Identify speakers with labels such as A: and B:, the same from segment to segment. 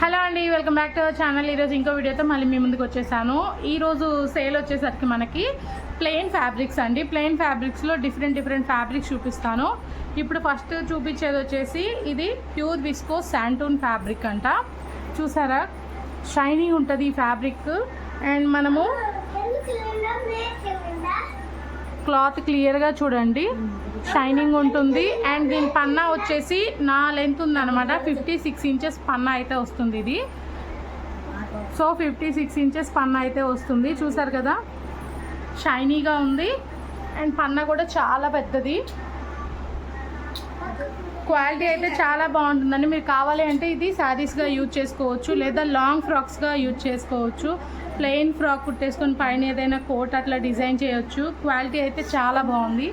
A: Hello అండి welcome back to our channel ఈరోజు ఇంకో వీడియోతో మళ్ళీ మీ ముందుకు వచ్చేసాను. ఈరోజు సేల్ వచ్చేసరికి మనకి ప్లెయిన్ ఫ్యాబ్రిక్స్ అండి. ప్లెయిన్ ఫ్యాబ్రిక్స్లో డిఫరెంట్ డిఫరెంట్ ఫ్యాబ్రిక్స్ చూపిస్తాను. ఇప్పుడు ఫస్ట్ చూపించేది వచ్చేసి ఇది ప్యూర్ విస్కో శాంటూన్ ఫ్యాబ్రిక్ అంట. చూసారా? షైనింగ్ ఉంటుంది ఈ ఫ్యాబ్రిక్ అండ్ మనము క్లాత్ క్లియర్గా చూడండి. షైనింగ్ ఉంటుంది. అండ్ దీని పన్నా వచ్చేసి నా లెంత్ ఉందన్నమాట. ఫిఫ్టీ సిక్స్ ఇంచెస్ పన్నా అయితే వస్తుంది ఇది. సో ఫిఫ్టీ సిక్స్ ఇంచెస్ పన్నా అయితే వస్తుంది. చూసారు కదా? షైనీగా ఉంది. అండ్ పన్నా కూడా చాలా పెద్దది. క్వాలిటీ అయితే చాలా బాగుంటుందండి. మీరు కావాలి అంటే ఇది శారీస్గా యూజ్ చేసుకోవచ్చు. లేదా లాంగ్ ఫ్రాక్స్గా యూజ్ చేసుకోవచ్చు. ప్లెయిన్ ఫ్రాక్ కుట్టేసుకొని పైన ఏదైనా కోట్ అట్లా డిజైన్ చేయొచ్చు. క్వాలిటీ అయితే చాలా బాగుంది.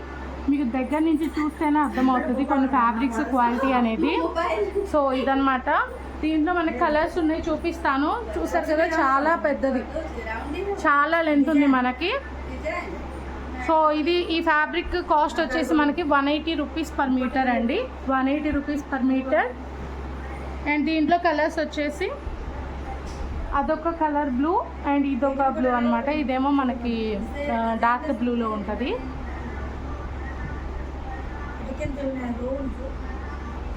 A: మీకు దగ్గర నుంచి చూస్తేనే అర్థమవుతుంది కొన్ని ఫ్యాబ్రిక్స్ క్వాలిటీ అనేది. సో ఇదనమాట దీంట్లో మనకి కలర్స్ ఉన్నాయి చూపిస్తాను. చూసారు కదా చాలా పెద్దది. చాలా లెంత్ ఉంది మనకి. సో ఇది ఈ ఫ్యాబ్రిక్ కాస్ట్ వచ్చేసి మనకి one eighty rupees per metre అండి. One eighty rupees per metre and దీంట్లో కలర్స్ వచ్చేసి అదొక కలర్ బ్లూ అండ్ ఇదొక బ్లూ అనమాట ఇదేమో మనకి డార్క్ బ్లూలో ఉంటుంది.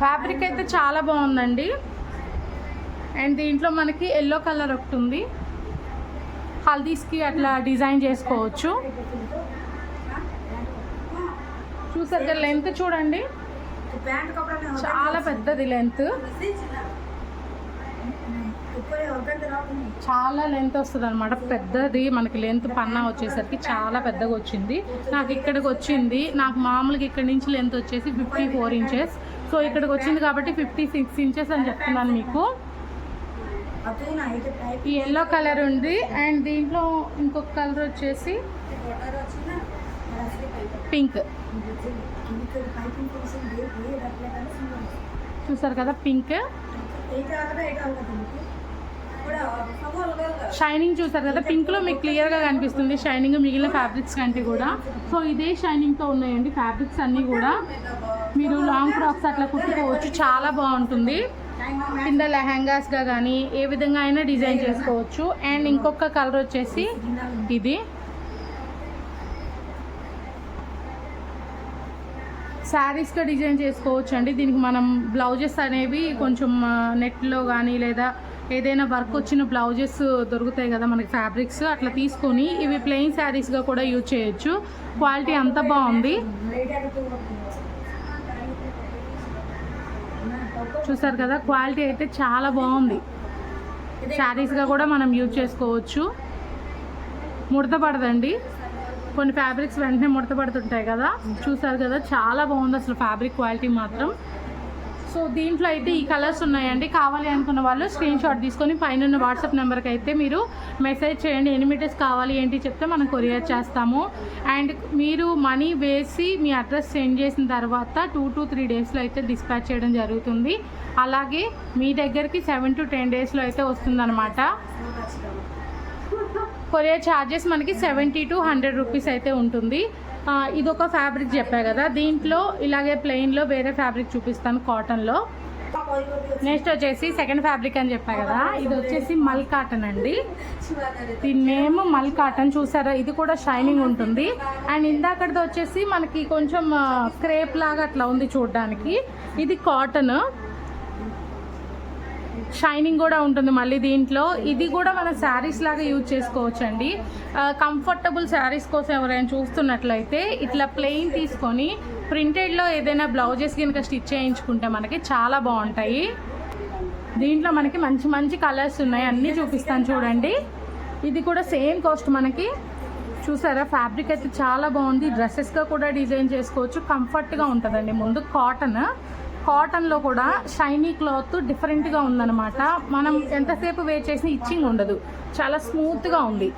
A: ఫ్యాబ్రిక్ అయితే చాలా బాగుందండి. అండ్ దీంట్లో మనకి ఎల్లో కలర్ ఒకటి ఉంది. హల్దీస్కి అట్లా డిజైన్ చేసుకోవచ్చు. చూసారు లెంత్ చూడండి. చాలా పెద్దది లెంత్ చాలా లెంత్ వస్తుంది అనమాట పెద్దది మనకి లెంత్ పన్నా వచ్చేసరికి చాలా పెద్దగా వచ్చింది. నాకు ఇక్కడికి వచ్చింది. నాకు మామూలుగా ఇక్కడ నుంచి లెంత్ వచ్చేసి ఫిఫ్టీ ఫోర్ ఇంచెస్ సో ఇక్కడికి వచ్చింది కాబట్టి ఫిఫ్టీ సిక్స్ ఇంచెస్ అని చెప్తున్నాను మీకు. ఈ ఎల్లో కలర్ ఉంది. అండ్ దీంట్లో ఇంకొక కలర్ వచ్చేసి పింక్ చూసారు కదా పింక్ షైనింగ్ చూసారు కదా పింక్లో మీకు క్లియర్గా కనిపిస్తుంది షైనింగ్ మిగిలిన ఫ్యాబ్రిక్స్ కంటే కూడా. సో ఇదే షైనింగ్తో ఉన్నాయండి ఫ్యాబ్రిక్స్ అన్నీ కూడా. మీరు లాంగ్ ఫ్రాక్స్ అట్లా కుట్టుకోవచ్చు చాలా బాగుంటుంది. కింద లెహంగాస్గా కానీ ఏ విధంగా అయినా డిజైన్ చేసుకోవచ్చు. అండ్ ఇంకొక కలర్ వచ్చేసి ఇది. శారీస్గా డిజైన్ చేసుకోవచ్చు అండి దీనికి మనం బ్లౌజెస్ అనేవి కొంచెం నెట్లో కానీ లేదా ఏదైనా వర్క్ వచ్చిన బ్లౌజెస్ దొరుకుతాయి కదా మనకి ఫ్యాబ్రిక్స్ అట్లా తీసుకొని ఇవి ప్లెయిన్ శారీస్గా కూడా యూజ్ చేయొచ్చు. క్వాలిటీ అంత బాగుంది. చూసారు కదా క్వాలిటీ అయితే చాలా బాగుంది. శారీస్గా కూడా మనం యూజ్ చేసుకోవచ్చు. ముడత పడదండి. కొన్ని ఫ్యాబ్రిక్స్ వెంటనే ముడత పడుతుంటాయి కదా. చూసారు కదా చాలా బాగుంది అసలు ఫ్యాబ్రిక్ క్వాలిటీ మాత్రం. సో దీంట్లో అయితే ఈ కలర్స్ ఉన్నాయండి. కావాలి అనుకున్న వాళ్ళు స్క్రీన్ షాట్ తీసుకొని పైన ఉన్న వాట్సాప్ నెంబర్కి అయితే మీరు మెసేజ్ చేయండి. ఎన్ని మీటర్స్ కావాలి ఏంటి చెప్తే మనం కొరియర్ చేస్తాము. అండ్ మీరు మనీ వేసి మీ అడ్రస్ సెండ్ చేసిన తర్వాత టూ టు త్రీ డేస్లో అయితే డిస్పాచ్ చేయడం జరుగుతుంది. అలాగే మీ దగ్గరికి సెవెన్ టు టెన్ డేస్లో అయితే వస్తుందన్నమాట. కొరియర్ ఛార్జెస్ మనకి సెవెంటీ టు హండ్రెడ్ రూపీస్ అయితే ఉంటుంది. ఇదొక ఫ్యాబ్రిక్ చెప్పా కదా. దీంట్లో ఇలాగే ప్లెయిన్లో వేరే ఫ్యాబ్రిక్ చూపిస్తాను కాటన్లో నెక్స్ట్ వచ్చేసి సెకండ్ ఫ్యాబ్రిక్ అని చెప్పా కదా. ఇది వచ్చేసి మల్ కాటన్ అండి. దీని నేమ్ మల్ కాటన్ చూసారా? ఇది కూడా షైనింగ్ ఉంటుంది. అండ్ ఇందాకటిది వచ్చేసి మనకి కొంచెం క్రేప్ లాగా అట్లా ఉంది చూడడానికి. ఇది కాటన్ షైనింగ్ కూడా ఉంటుంది మళ్ళీ దీంట్లో. ఇది కూడా మన శారీస్ లాగా యూజ్ చేసుకోవచ్చు అండి కంఫర్టబుల్ శారీస్ కోసం ఎవరైనా చూస్తున్నట్లయితే ఇట్లా ప్లెయిన్ తీసుకొని ప్రింటెడ్లో ఏదైనా బ్లౌజెస్ కనుక స్టిచ్ చేయించుకుంటే మనకి చాలా బాగుంటాయి. దీంట్లో మనకి మంచి మంచి కలర్స్ ఉన్నాయి. అన్నీ చూపిస్తాను చూడండి. ఇది కూడా సేమ్ కాస్ట్ మనకి. చూసారా? ఫ్యాబ్రిక్ అయితే చాలా బాగుంది. డ్రెస్సెస్గా కూడా డిజైన్ చేసుకోవచ్చు. కంఫర్ట్గా ఉంటుందండి. ముందు కాటన్. కాటన్లో కూడా షైనీ క్లాత్ డిఫరెంట్గా ఉందన్నమాట. మనం ఎంతసేపు వేర్ చేసినా ఇచ్చింగ్ ఉండదు. చాలా స్మూత్గా ఉంది.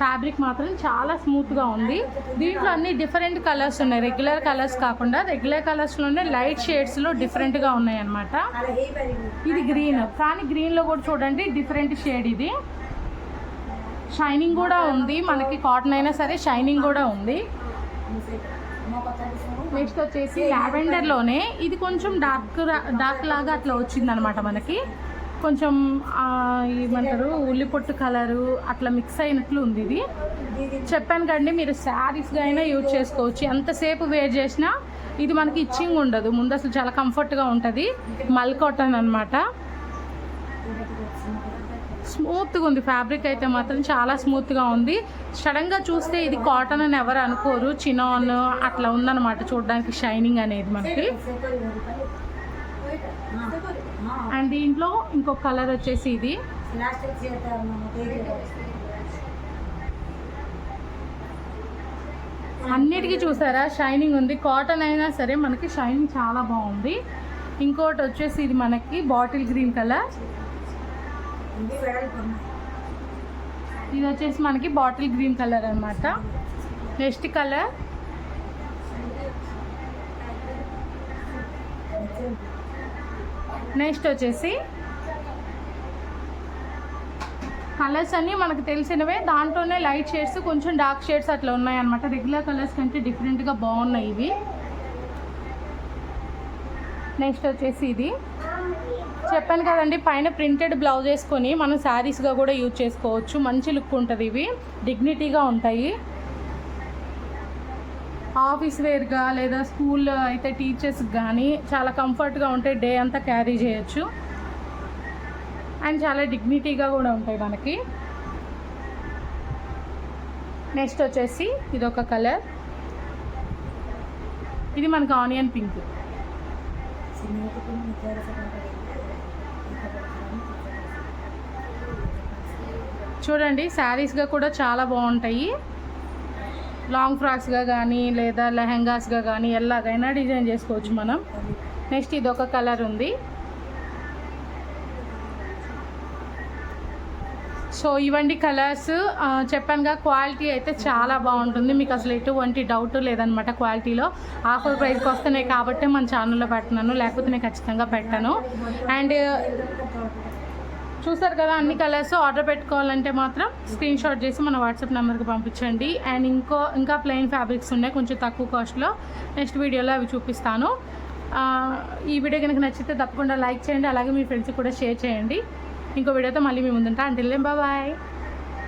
A: ఫ్యాబ్రిక్ మాత్రం చాలా స్మూత్గా ఉంది. దీంట్లో అన్ని డిఫరెంట్ కలర్స్ ఉన్నాయి. రెగ్యులర్ కలర్స్ కాకుండా రెగ్యులర్ కలర్స్లోనే లైట్ షేడ్స్లో డిఫరెంట్గా ఉన్నాయి అన్నమాట ఇది గ్రీన్ కానీ గ్రీన్లో కూడా చూడండి డిఫరెంట్ షేడ్ ఇది. షైనింగ్ కూడా ఉంది. మనకి కాటన్ అయినా సరే షైనింగ్ కూడా ఉంది. నెక్స్ట్ వచ్చేసి లావెండర్లోనే ఇది కొంచెం డార్క్ డార్క్ లాగా అట్లా వచ్చిందనమాట మనకి. కొంచెం ఏమంటారు ఉల్లి పొట్టు కలరు అట్లా మిక్స్ అయినట్లు ఉంది ఇది. చెప్పాను కండి మీరు శారీస్గా అయినా యూజ్ చేసుకోవచ్చు. ఎంతసేపు వేర్ చేసినా ఇది మనకి ఇచ్చింగ్ ఉండదు. ముందు అసలు చాలా కంఫర్ట్గా ఉంటుంది. మల్ కాటన్ అనమాట స్మూత్గా ఉంది. ఫ్యాబ్రిక్ అయితే మాత్రం చాలా స్మూత్గా ఉంది. సడన్గా చూస్తే ఇది కాటన్ అని ఎవరు అనుకోరు. చినాన్ అట్లా ఉందన్నమాట చూడడానికి. షైనింగ్ అనేది మనకి. అండ్ దీంట్లో ఇంకొక కలర్ వచ్చేసి ఇది. అన్నిటికీ చూసారా? షైనింగ్ ఉంది. కాటన్ అయినా సరే మనకి షైనింగ్ చాలా బాగుంది. ఇంకోటి వచ్చేసి ఇది మనకి బాటిల్ గ్రీన్ కలర్ ఇది వచ్చేసి మనకి బాటిల్ గ్రీన్ కలర్ అన్నమాట. Next colour. నెక్స్ట్ వచ్చేసి కలర్స్ అన్నీ మనకు తెలిసినవే. దాంట్లోనే లైట్ షేడ్స్ కొంచెం డార్క్ షేడ్స్ అట్లా ఉన్నాయన్నమాట. రెగ్యులర్ కలర్స్ కంటే డిఫరెంట్గా బాగున్నాయి ఇవి. నెక్స్ట్ వచ్చేసి ఇది. చెప్పాను కదండి పైన ప్రింటెడ్ బ్లౌజ్ వేసుకొని మనం శారీస్గా కూడా యూజ్ చేసుకోవచ్చు. మంచి లుక్ ఉంటుంది ఇవి. డిగ్నిటీగా ఉంటాయి. ఆఫీస్ వేర్గా లేదా స్కూల్ అయితే టీచర్స్కి కానీ చాలా కంఫర్ట్గా ఉంటాయి డే అంతా క్యారీ చేయొచ్చు. అండ్ చాలా డిగ్నిటీగా కూడా ఉంటాయి మనకి. నెక్స్ట్ వచ్చేసి ఇది ఒక కలర్ ఇది మనకి ఆనియన్ పింక్ చూడండి శారీస్గా కూడా చాలా బాగుంటాయి. లాంగ్ ఫ్రాక్స్గా కానీ లేదా లెహెంగాస్గా కానీ ఎలాగైనా డిజైన్ చేసుకోవచ్చు మనం. నెక్స్ట్ ఇది ఒక కలర్ ఉంది. సో ఇవండి కలర్స్ చెప్పానుగా క్వాలిటీ అయితే చాలా బాగుంటుంది. మీకు అసలు ఎటువంటి డౌట్ లేదనమాట క్వాలిటీలో ఆఫర్ ప్రైస్కి వస్తున్నాయి కాబట్టి మన ఛానల్లో పెడుతున్నాను లేకపోతే నేను ఖచ్చితంగా పెట్టాను. అండ్ చూసారు కదా అన్ని కలర్స్ ఆర్డర్ పెట్టుకోవాలంటే మాత్రం స్క్రీన్ షాట్ చేసి మన వాట్సాప్ నెంబర్కి పంపించండి. అండ్ ఇంకో ఇంకా ప్లెయిన్ ఫ్యాబ్రిక్స్ ఉన్నాయి కొంచెం తక్కువ కాస్ట్లో. నెక్స్ట్ వీడియోలో అవి చూపిస్తాను. ఈ వీడియో కనుక నచ్చితే తప్పకుండా లైక్ చేయండి అలాగే మీ ఫ్రెండ్స్కి కూడా షేర్ చేయండి. ఇంకో వీడియోతో మళ్ళీ మీ ముందుంటా. అంటే బాయ్.